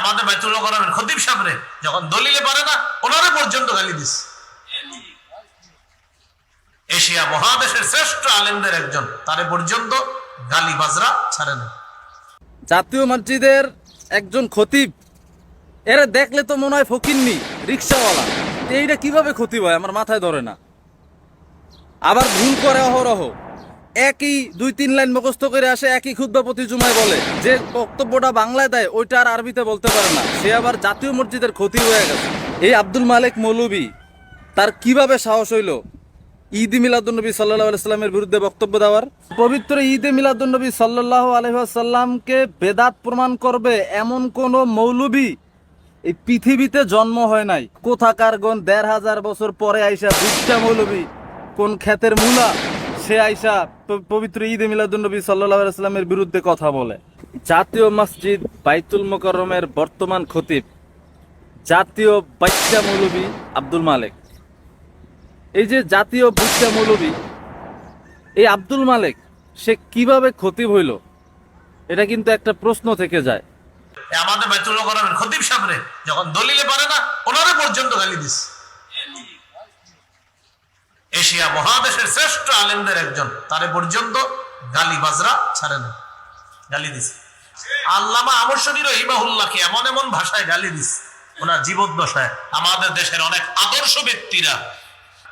আমাদের বাইতুল করার খতিব সামনে, যখন দলিলে পারে না ওনারে পর্যন্ত গালি দিস। এশিয়া মহাদেশের শ্রেষ্ঠ আলেমদের একজন, তারে পর্যন্ত গালি বাজরা ছাড়ে না। জাতীয় মসজিদের একজন খতিব, এরা দেখলে তো মনে হয় ফকিরনি রিক্সাওয়ালা। এইটা কীভাবে ক্ষতি হয়? আমার মাথায় ধরে না। আবার ভুল করে অহরহ। একই দুই তিন লাইন মুখস্থ করে আসে, একই ক্ষুদ্র প্রতি জুমায় বলে। যে বক্তব্যটা বাংলায় দেয়, ওইটা আর আরবিতে বলতে পারে না। সে আবার জাতীয় মসজিদের ক্ষতি হয়ে গেছে। এই আব্দুল মালিক মৌলবী, তার কীভাবে সাহস হইল? ঈদ মিলাদুন্নবী সাল্লাহ আলাইস্লামের বিরুদ্ধে বক্তব্য দেওয়ার। পবিত্র ঈদে মিলাদুন্নবী সাল্লাহ আলহাসাল্লামকে বেদাত প্রমাণ করবে এমন কোন মৌলবী এই পৃথিবীতে জন্ম হয় নাই। কোথাকার গণ দেড় হাজার বছর পরে আইসা দুধটা মৌলবী, কোন ক্ষেতের মূলা সে আইসা পবিত্র ঈদে মিলাদুন্নবী সাল্লাহ আলাইস্লামের বিরুদ্ধে কথা বলে। জাতীয় মসজিদ বাইতুল মোকাররমের বর্তমান খতিব, জাতীয় বাচ্চা মৌলবী আব্দুল মালেক। এই যে জাতীয় বুদ্ধা মৌলবী, এই আব্দুল মালেক, সে কীভাবে খতিব হইল? এটা কিন্তু একটা প্রশ্ন থেকে যায়। আমাদের বাইতুল করার খতিব সামনে যখন দলিলে পারে না, ওনারে পর্যন্ত গালি দিস। এশিয়া মহাদেশের শ্রেষ্ঠ আলেমদের একজন। তারে পর্যন্ত গালি বাজরা ছাড়ে না। গালি দিস আল্লামা আমরশরীর ইমাহুল্লাহকে এমন এমন ভাষায় গালি দিছে। ওনার জীবদ্দশায়। আমাদের দেশের অনেক আদর্শ ব্যক্তিরা।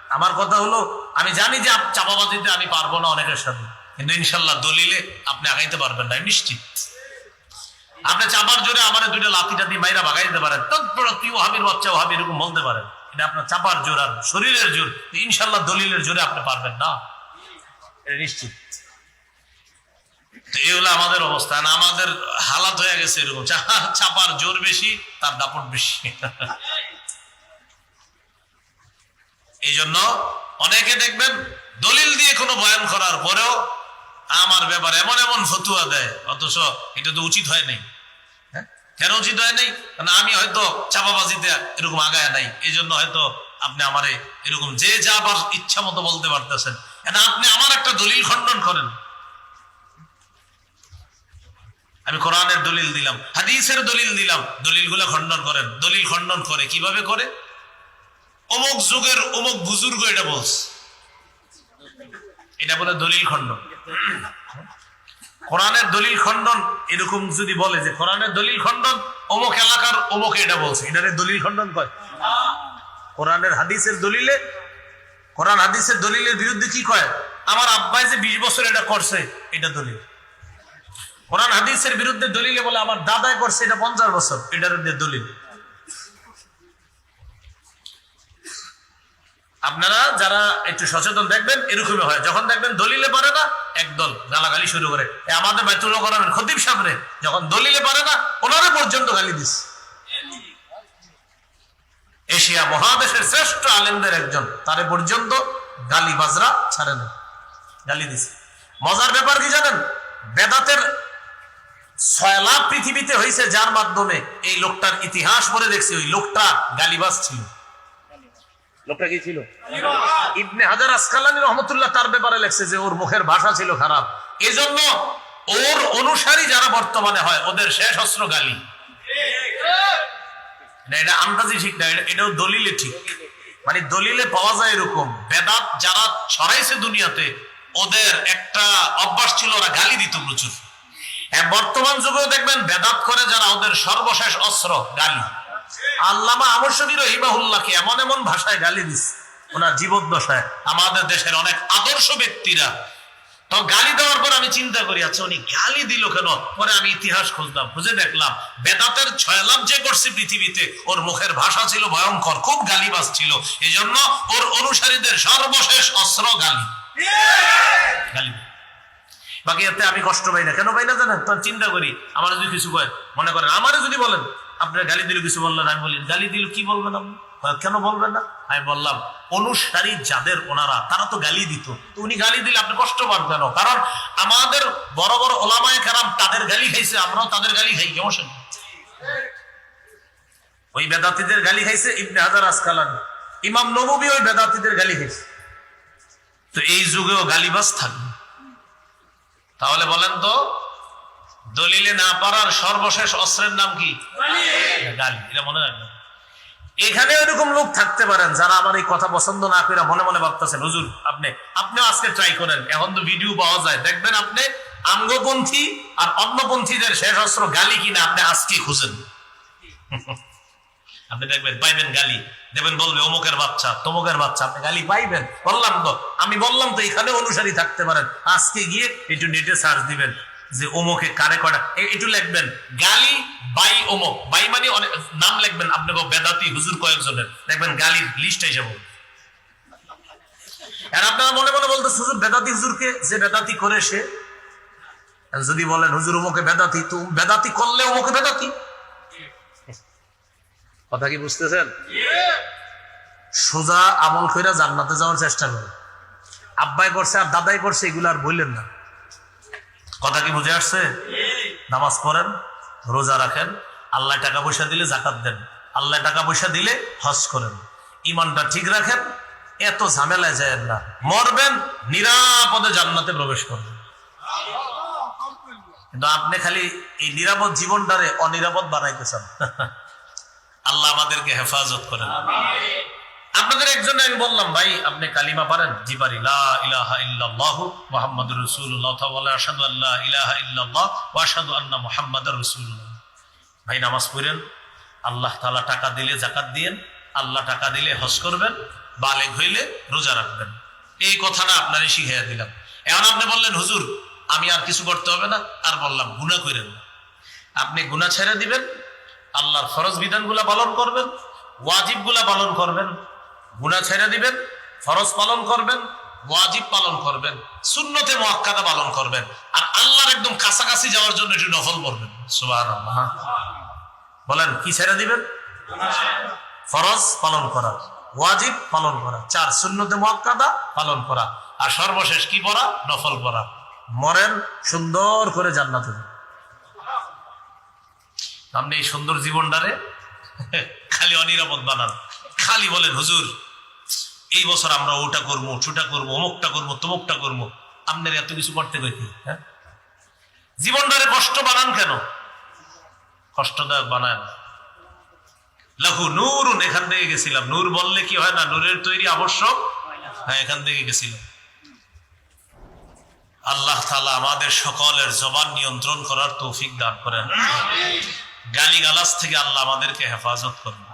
আমার কথা হলো, আমি জানি যে চাপাবাজিতে আমি পারব না অনেকের সাথে। কিন্তু ইনশাল্লাহ দলিলে আপনি আগাইতে পারবেন না নিশ্চিত। আপনি চাপার জোরে আমার দুইটা লাঠিটা দিয়ে মাইরা ভাগাই দিতে পারেন। তৎপর কি ওহাবির বাচ্চা ওহাবি এরকম বলতে পারেন। এটা আপনার চাপার জোর আর শরীরের জোর ইনশাল্লাহ দলিলের জোরে আপনি পারবেন না। নিশ্চিত। এই হলো আমাদের অবস্থা। না আমাদের হালাত হয়ে গেছে এরকম। চাপার জোর বেশি, তার দাপট বেশি। এই জন্য অনেকে দেখবেন দলিল দিয়ে কোনো বয়ান করার পরেও আমার ব্যাপারে এমন এমন ফতুয়া দেয়, অথচ এটা তো উচিত হয় নাই? কেন উচিত হয় নাই কারণ আমি হয়তো চাপাবাজিতে এরকম আগায় নাই। এই জন্য হয়তো আপনি আমারে এরকম যে যা আবার ইচ্ছা মতো বলতে পারতেছেন। আপনি আমার একটা দলিল খণ্ডন করেন? আমি কোরআনের দলিল দিলাম, হাদিসের দলিল দিলাম, দলিলগুলো খণ্ডন করেন। দলিল খণ্ডন করে, কীভাবে করে? অমুক যুগের অমুক বুজুর্গ এটা বলছে। এটা বলে দলিল খণ্ডন। কোরআনের দলিল খণ্ডন এরকম যদি বলে যে কোরআনের দলিল খণ্ডন, অমুক এলাকার অমুক এটা বলছে। এটারে দলিল খণ্ডন কয়? কোরআনের হাদিসের দলিলে, কোরআন হাদিসের দলিলের বিরুদ্ধে কি কয়? আমার আব্বাই যে বিশ বছর এটা করছে, এটা দলিল। কোরআন হাদিসের বিরুদ্ধে দলিলে বলে, আমার দাদাই করছে, এটা পঞ্চাশ বছর, এটার দলিল। আপনারা যারা একটু সচেতন দেখবেন, এরকমই হয়। যখন দেখবেন দলিলে পারে না, একদল গালাগালি শুরু করে। আমাদের বাইতুল করার খতিব সামনে, যখন দলিলে পারে না ওনারে পর্যন্ত গালি দিস। এশিয়া মহাদেশের শ্রেষ্ঠ আলেমদের একজন, তারে পর্যন্ত গালি বাজরা ছাড়ে না। গালি দিস। মজার ব্যাপার কি জানেন? বেদাতের ছয় লাভ পৃথিবীতে হয়েছে যার মাধ্যমে এই লোকটার ইতিহাস পড়ে দেখছি, ওই লোকটা গালিবাজ ছিল। লোকটা কি ছিল? ইবনে হাজার আসকালানি রহমতুল্লাহ তার ব্যাপারে লেখছে যে ওর মুখের ভাষা ছিল খারাপ। এজন্য ওর অনুসারী যারা বর্তমানে হয় ওদের শেষ অস্ত্র গালি। এটা আন্দাজি ঠিক না এটাও দলিলে ঠিক। মানে দলিলে পাওয়া যায় এরকম। বেদাত যারা ছড়াইছে দুনিয়াতে ওদের একটা অভ্যাস ছিল ওরা গালি দিত প্রচুর। হ্যাঁ, বর্তমান যুগেও দেখবেন বেদাত করে যারা ওদের সর্বশেষ অস্ত্র গালি। আল্লামা আমরশরীর হিবাহুল্লাহকে এমন এমন ভাষায় গালি দিস ওনার জীবদ্দশায়। আমাদের দেশের অনেক আদর্শ ব্যক্তিরা। তো গালি দেওয়ার পর আমি চিন্তা করি আচ্ছা উনি গালি দিল কেন? পরে আমি ইতিহাস খুঁজে দেখলাম, বেদাতের ছয় লাভ যে করছে পৃথিবীতে, ওর মুখের ভাষা ছিল ভয়ঙ্কর, খুব গালিবাজ ছিল। এই জন্য ওর অনুসারীদের সর্বশেষ অস্ত্র গালি। গালি। বাকি এতে আমি কষ্ট পাই না। কেন পাই না জানেন? তখন চিন্তা করি, আমার যদি কিছু কয়, মনে করেন, আমারে যদি বলেন আপনার গালি দিল কিছু বললেন? আমি বলি, গালি দিল কি বলবেন আপনি? কেন বলবেন না? আমি বললাম, অনুসারী যাদের ওনারা, তারা তো গালি দিত। উনি গালি দিলে আপনি কষ্ট পান কেন? কারণ আমাদের বড় বড় ওলামায় কারাম তাদের গালি খাইছে, আমরাও তাদের গালি খাই, কেমন ওই বেদাতিদের গালি খাইছে ইবনে হাজার আসকালান। ইমাম নবী ওই বেদাতিদের গালি খাইছে। তো এই যুগেও গালিবাস থাকবে। তাহলে বলেন তো দলিলে না পারার সর্বশেষ অস্ত্রের নাম কি? গালি। এটা মনে রাখবেন। এখানে ওইরকম লোক থাকতে পারেন যারা আমার এই কথা পছন্দ না করে মনে মনে ভাবতেছেন হুজুর আপনি আপনিও আজকে ট্রাই করেন। এখন তো ভিডিও পাওয়া যায়। দেখবেন আপনি আঙ্গপন্থী আর অন্যপন্থীদের শেষ অস্ত্র গালি কিনা আপনি আজকে খুঁজেন। আপনি দেখবেন পাইবেন গালি। দেবেন বলবে অমুকের বাচ্চা তমুকের বাচ্চা আপনি গালি পাইবেন? বললাম তো। আমি বললাম তো এখানে অনুসারী থাকতে পারেন। আজকে গিয়ে একটু নেটে সার্চ দিবেন। যে অমুকে কারে কটা একটু লিখবেন, গালি বাই অমুক বাই মানে অনেক নাম লিখবেন আপনি বেদাতি হুজুর কয়েকজনের। দেখবেন গালির লিস্ট হিসেবে আর আপনারা মনে মনে বলতে হুজুর বেদাতি হুজুরকে যে বেদাতি করে সে যদি বলেন, হুজুর অমুকে বেদাতি তো বেদাতি করলে অমুকে বেদাতি। কথা কি বুঝতেছেন? সোজা আমল কইরা জান্নাতে যাওয়ার চেষ্টা করে আব্বাই করছে আর দাদাই করছে, এগুলো আর বললেন না। কথা কি বুঝে আসছে? নামাজ পড়েন, রোজা রাখেন, আল্লাহ টাকা পয়সা দিলে জাকাত দেন। আল্লাহ টাকা পয়সা দিলে হজ করেন। ইমানটা ঠিক রাখেন, এত ঝামেলায় যায় না। মরবেন, নিরাপদে জান্নাতে প্রবেশ করবেন। কিন্তু আপনি খালি এই নিরাপদ জীবনটারে অনিরাপদ বানাইতে চান। আল্লাহ আমাদেরকে হেফাজত করেন। আপনাদের একজন আমি বললাম, ভাই, আপনি কালিমা পারেন। জি পারি। ইলাহা ইল্লাল্লাহ ভাই, নামাজ পড়েন। আল্লাহ তাআলা টাকা দিলে যাকাত দিয়েন। আল্লাহ টাকা দিলে হজ করবেন। বালেগ হইলে রোজা রাখবেন। এই কথাটা আপনারই শিখাইয়া দিলাম। এখন আপনি বললেন, হুজুর, আমি আর কিছু করতে হবে না। আর বললাম, গুনাহ করেন আপনি গুনাহ ছেড়ে দিবেন। আল্লাহর ফরজ বিধানগুলা পালন করবেন। ওয়াজিবগুলা পালন করবেন। গুনাহ ছেড়ে দিবেন, ফরজ পালন করবেন, ওয়াজিব পালন করবেন, সুন্নতে মুআক্কাদা পালন করবেন, আর আল্লাহর একদম কাছাকাছি যাওয়ার জন্য একটু নফল করবেন সুবহানাল্লাহ। বলেন, কি ছেড়ে দিবেন? ফরজ পালন করা, ওয়াজিব পালন করা, চার, সুন্নতে মুআক্কাদা পালন করা, আর সর্বশেষ কি পড়া? নফল পড়া। মরেন, সুন্দর করে জান্নাতে। আপনি এই সুন্দর জীবনটারে খালি অনিরাপদ বানান। খালি বলেন, হুজুর এই বছর আমরা ওটা করব ছুটা করব অমুকটা করব তমুকটা করব। আপনার এত কিছু করতে কইতে হ্যাঁ? জীবনটারে কষ্ট বানান কেন? কষ্টদায়ক বানায় লাহু নূরুন এখান থেকে গেছিলাম। নূর বললে কি হয় না? নূরের তৈরি আবশ্যক? হ্যাঁ এখান থেকে গেছিলাম। আল্লাহ তাআলা আমাদের সকলের জবান নিয়ন্ত্রণ করার তৌফিক দান করেন। গালিগালাজ থেকে আল্লাহ আমাদেরকে হেফাজত করুন।